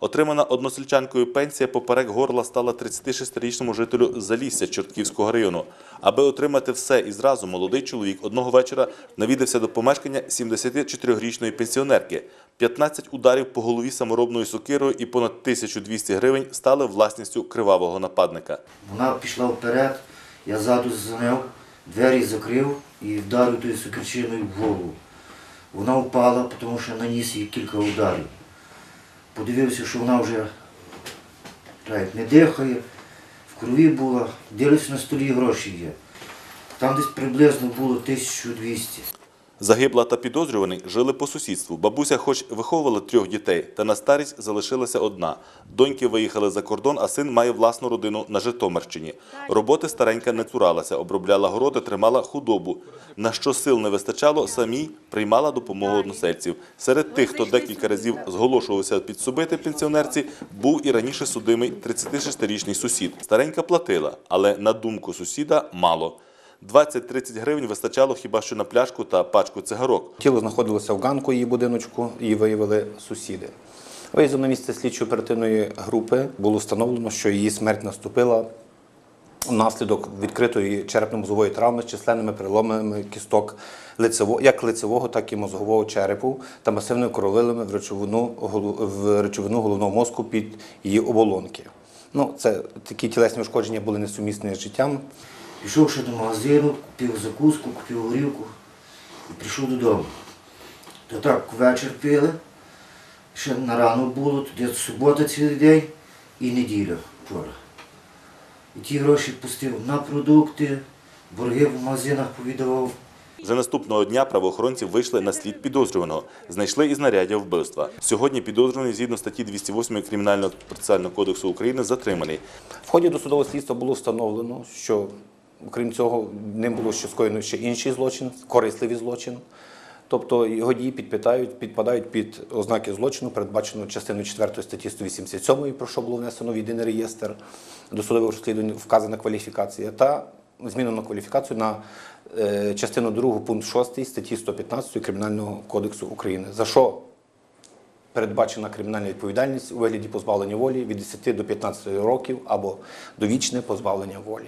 Отримана односельчанкою пенсія поперек горла стала 36-річному жителю Залісся Чортківського району. Аби отримати все і зразу, молодий чоловік одного вечора навідався до помешкання 74-річної пенсіонерки. 15 ударів по голові саморобною сокирою і понад 1200 гривень стали власністю кривавого нападника. Вона пішла вперед, я ззаду заняв, двері закрив і вдарив тою сокирчиною в голову. Вона впала, тому що наніс їй кілька ударів. Подивився, що вона вже не дихає, в крові була, дивився на столі гроші є. Там десь приблизно було 1200. Загибла та підозрюваний жили по сусідству. Бабуся, хоч виховувала трьох дітей, та на старість залишилася одна. Доньки виїхали за кордон, а син має власну родину на Житомирщині. Роботи старенька не цуралася, обробляла городи, тримала худобу. На що сил не вистачало, самій приймала допомогу односельців. Серед тих, хто декілька разів зголошувався підсобити пенсіонерці, був і раніше судимий 36-річний сусід. Старенька платила, але на думку сусіда мало. 20-30 гривень вистачало хіба що на пляшку та пачку цигарок. Тіло знаходилося в ганку її будиночку, її виявили сусіди. Виїздом на місце слідчої оперативної групи було встановлено, що її смерть наступила внаслідок відкритої черепно-мозової травми з численними переломами кісток як лицевого, так і мозгового черепу та масивними кровилами в речовину, в речовину головного мозку під її оболонки. Ну, це такі тілесні ушкодження були несумісні з життям. Пішов ще до магазину, купив закуску, купив горілку і прийшов додому. То так вечір пили, ще на рано було, тоді субота цілий день і неділя вчора. І ті гроші пустив на продукти, борги в магазинах повідавав. Вже наступного дня правоохоронці вийшли на слід підозрюваного. Знайшли і знаряддя вбивства. Сьогодні підозрюваний згідно статті 208 Кримінального процесуального кодексу України затриманий. В ході досудового слідства було встановлено, що окрім цього ним було ще скоєно ще інший злочин, корисливий злочин. Тобто його дії підпадають, підпадають під ознаки злочину, передбачено частиною 4 статті 187, про що було внесено в єдиний реєстр досудового розслідування, вказана кваліфікація, та змінено кваліфікацію на е, частину 2 пункт 6 статті 115 Кримінального кодексу України. За що передбачена кримінальна відповідальність у вигляді позбавлення волі від 10 до 15 років або довічне позбавлення волі.